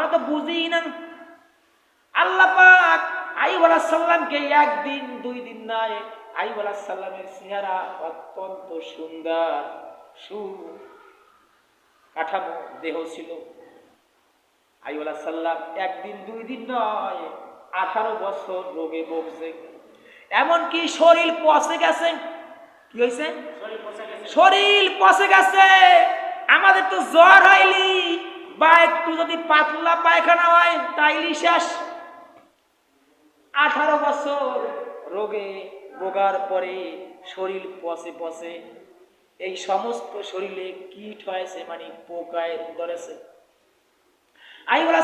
আমরা তো বুঝি না। আল্লাহ পাক আইব সাল্লামকে একদিন দুই দিন নয় আইব সাল্লামের চেহারা অত্যন্ত সুন্দর সু কাঠামো দেহ ছিল। আইওয়ালা সাল্লাম একদিন দুই দিন নয় আঠারো বছর রোগে ভুগছে। এমনকি শরীর পচে গেছে। কি হয়েছে? শরীর পচে গেছে। আমাদের তো জ্বর হয়নি। বা একটু যদি পাতলা পায়খানা হয় তাইলি শেষ। আঠারো বছর রোগে ভোগার পরে শরীর পচে পচে এই সমস্ত শরীরে কীট হয়েছে মানে পোকায় ধরেছে।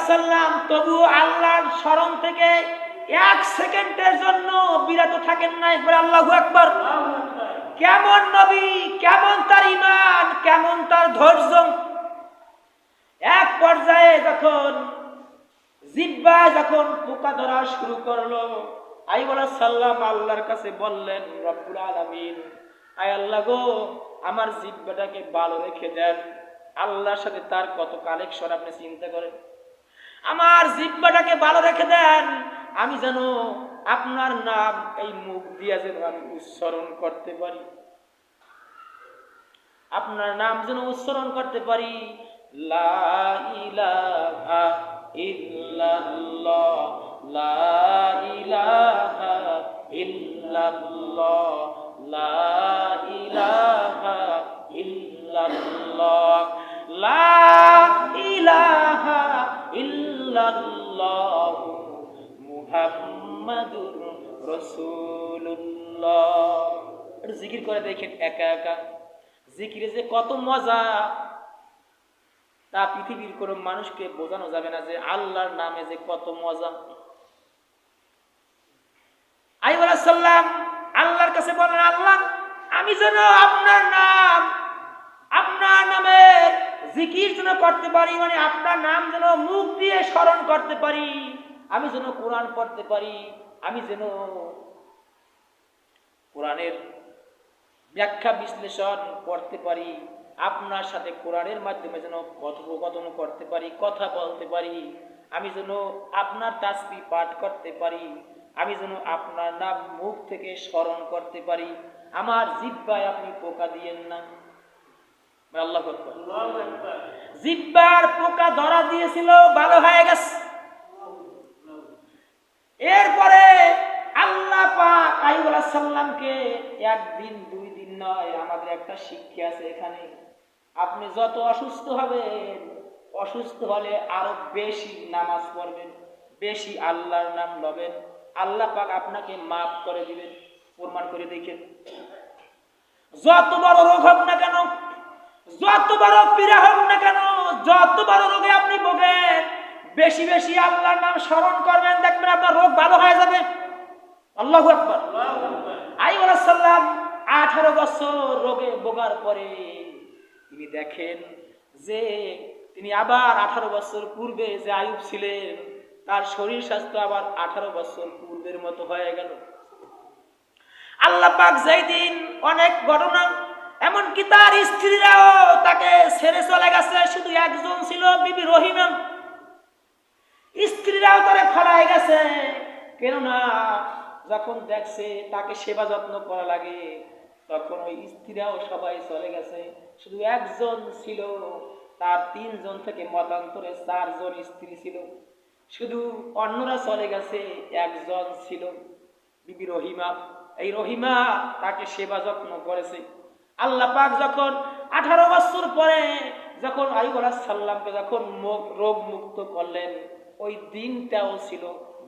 সাল্লাম তবু আল্লাহর স্মরণ থেকে এক সেকেন্ডের জন্য বিরত থাকেন না একবার আল্লাহ একবার কেমন নবী কেমন তার ইমান কেমন তার ধৈর্য এক পর্যায়ে যখন জিব্বা যখন পোকা ধরা শুরু করল, আইবলা সাল্লাম আল্লাহর কাছে বললেন, রব্বুল আলামিন, আয় আল্লাহ গো, আমার জিব্বাটাকে ভালো রেখে দেন। আল্লাহর সাথে তার কত কালেকশন আপনি চিন্তা করেন? আমার জিব্বাটাকে ভালো রেখে দেন। আমি যেন আপনার নাম এই মুখ দিয়া যেন আমি উচ্চারণ করতে পারি। আপনার নাম যেন উচ্চারণ করতে পারি। লা ইলাহা ইল্লাল্লাহ, লা ইলাহা ইল্লাল্লাহ, লা ইলাহা ইল্লাল্লাহ, লা ইলাহা ইল্লাল্লাহ, মুহাম্মাদুর রাসূলুল্লাহ। একটু জিকির করে দেখেন, একা একা। জিকিরে যে কত মজা। তা পৃথিবীর কোনো মানুষকে বোঝানো যাবে না যে আল্লাহর নামে যে কত মজা। সাল্লাম আল্লাহর কাছে বলেন আল্লাহ, আমি যেন আপনার নাম, আপনার নামের জিকির যেন করতে পারি মানে আপনার নাম যেন মুখ দিয়ে স্মরণ করতে পারি, আমি যেন কোরআন পড়তে পারি, আমি যেন কোরআনের ব্যাখ্যা বিশ্লেষণ করতে পারি। আপনার সাথে কোরআনের মাধ্যমে যেন কথোপকথন করতে পারি, কথা বলতে পারি, আমি যেন আপনার তাসবি পাঠ করতে পারি, আমি যেন আপনার নাম মুখ থেকে স্মরণ করতে পারি, আমার জিব্বায় আপনি পোকা দিয়েন না। জিব্বার পোকা ধরা দিয়েছিল, ভালো হয়ে গেছে। এরপরে আল্লাহ পাক আইবুল সাল্লামকে একদিন, দুই দিন নয়, আমাদের একটা শিক্ষা আছে এখানে। আপনি যত অসুস্থ হবেন অসুস্থ হলে আরও বেশি নামাজ পড়বেন বেশি আল্লাহর নাম লবেন। আল্লাহ পাক আপনাকে মাফ করে দিবেন প্রমাণ করে দেখেন। যত বড় রোগ হোক না কেন যত বড় পীড়া হোক না কেন যত বড় রোগে আপনি ভোগেন বেশি বেশি আল্লাহর নাম স্মরণ করবেন দেখবেন আপনার রোগ ভালো হয়ে যাবে। আল্লাহ আকবর। আইবুল সাল্লাম আঠারো বছর রোগে ভোগার পরে তিনি দেখেন যে তিনি আবার আঠারো বছর পূর্বে যে আয়ুব ছিলেন, তার শরীর স্বাস্থ্য আবার আঠারো বছর পূর্বের মতো হয়ে গেল। আল্লাহ পাক যেই দিন অনেক ঘটনা, এমনকি তার স্ত্রীরাও তাকে ছেড়ে চলে গেছে, শুধু একজন ছিল বিবি রহিমা স্ত্রীরাও তারে ফেলাই গেছে, কেননা যখন দেখছে তাকে সেবা যত্ন করা লাগে তখন ওই স্ত্রীরাও সবাই চলে গেছে। শুধু একজন ছিল, তার তিনজন থেকে মতান্তরে চারজন স্ত্রী ছিল। শুধু অন্যরা চলে গেছে, একজন ছিল বিবি রহিমা। এই রহিমা তাকে সেবা যত্ন করেছে। আল্লাহ পাক যখন আঠারো বছর পরে যখন আইব সাল্লামকে যখন রোগ মুক্ত করলেন, ওই দিনটাও ছিল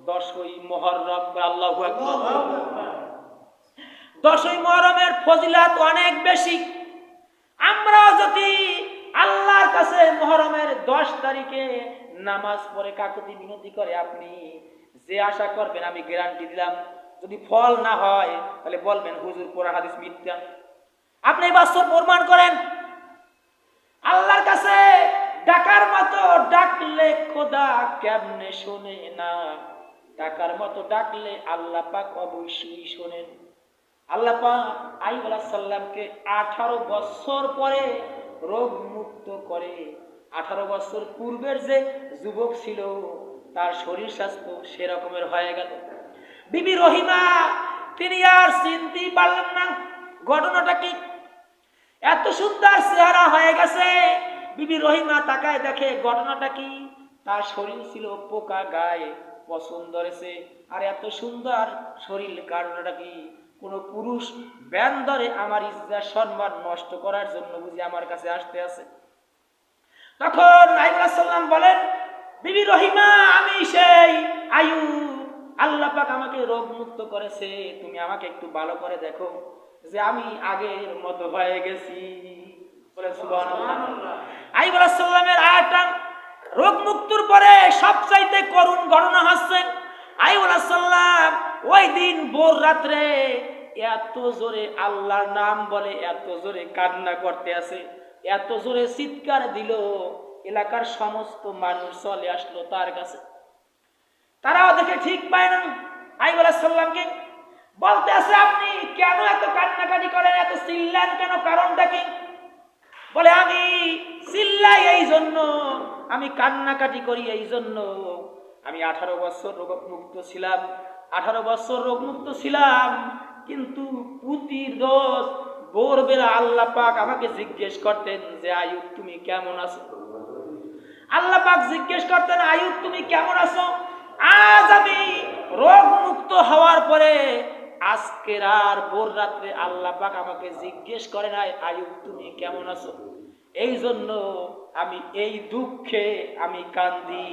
দশই মহরম। আল্লাহ দশই মহরমের ফজিলাত অনেক বেশি। আমরা যদি আল্লাহর কাছে মহরমের দশ তারিখে নামাজ পড়ে কাকুতি বিনতি করে, আপনি যে আশা করবেন, আমি গ্যারান্টি দিলাম। যদি ফল না হয়, তাহলে বলবেন, হুজুর, কোরআন, হাদিস মিথ্যা। আপনি বাস্তব প্রমাণ করেন। আল্লাহর কাছে ডাকার মতো ডাকলে খোদা কেমনে শোনে না? ডাকার মতো ডাকলে আল্লাহ পাক অবশ্যই শোনেন। আল্লাহ পাক আইব সাল্লামকে আঠারো বছর পরে রোগ মুক্ত করে। আঠারো বছর পূর্বের যে যুবক ছিল, তার শরীর স্বাস্থ্য সেরকমের হয়ে গেল। বিবি রহিমা, তিনি আর চিনতেই পারলেন না, ঘটনাটা কি? এত সুন্দর চেহারা হয়ে গেছে। বিবি রহিমা তাকায় দেখে ঘটনাটা কি? তার শরীর ছিল পোকা গায়ে, পছন্দ হয়েছে। আর এত সুন্দর শরীর, কারণটা কি? কোন পুরুষ ব্যান ধরে আমার ইজ্জার সম্মান নষ্ট করার জন্য বুঝি আমার কাছে আসতে আছে। তখন নাইমুল্লাহ সাল্লাম বলেন বিবি রহিমা আমি সেই আয়ু আল্লাহ পাক আমাকে রোগ মুক্ত করেছে তুমি আমাকে একটু ভালো করে দেখো যে আমি আগের মতো হয়ে গেছি। বলে সুবহানাল্লাহ। আইব সাল্লামের আয়াতটা রোগ মুক্তর পরে সবচাইতে করুণ ঘটনা হচ্ছে আইব সাল্লাম ওই দিন ভোর রাত্রে এত জোরে আল্লাহর নাম বলে, এত জোরে কান্না করতে আছে এত জোরে চিৎকার দিল, এলাকার সমস্ত মানুষ চলে আসলো তার কাছে। তারাও দেখে ঠিক পায় না। আইব সাল্লামকে বলতে আছে আপনি কেন এত কান্নাকাটি করেন, এত চিল্লান কেন? কারণটা কি? বলে, আমি চিল্লাই এই জন্য, আমি কান্নাকাটি করি এই জন্য। আমি আঠারো বছর রোগমুক্ত ছিলাম আঠারো বছর রোগমুক্ত ছিলাম, কিন্তু পুতির দোষ ভোরবেলা আল্লাহ পাক আমাকে জিজ্ঞেস করতেন যে আয়ুব তুমি কেমন আছো? আল্লাহ পাক জিজ্ঞেস করতেন আয়ুব তুমি কেমন আছো? আজ আমি রোগ মুক্ত হওয়ার পরে আজকের আর ভোর রাত্রে আল্লাহ পাক আমাকে জিজ্ঞেস করে নাই আয়ুব তুমি কেমন আছো? এই জন্য আমি এই দুঃখে আমি কান্দি।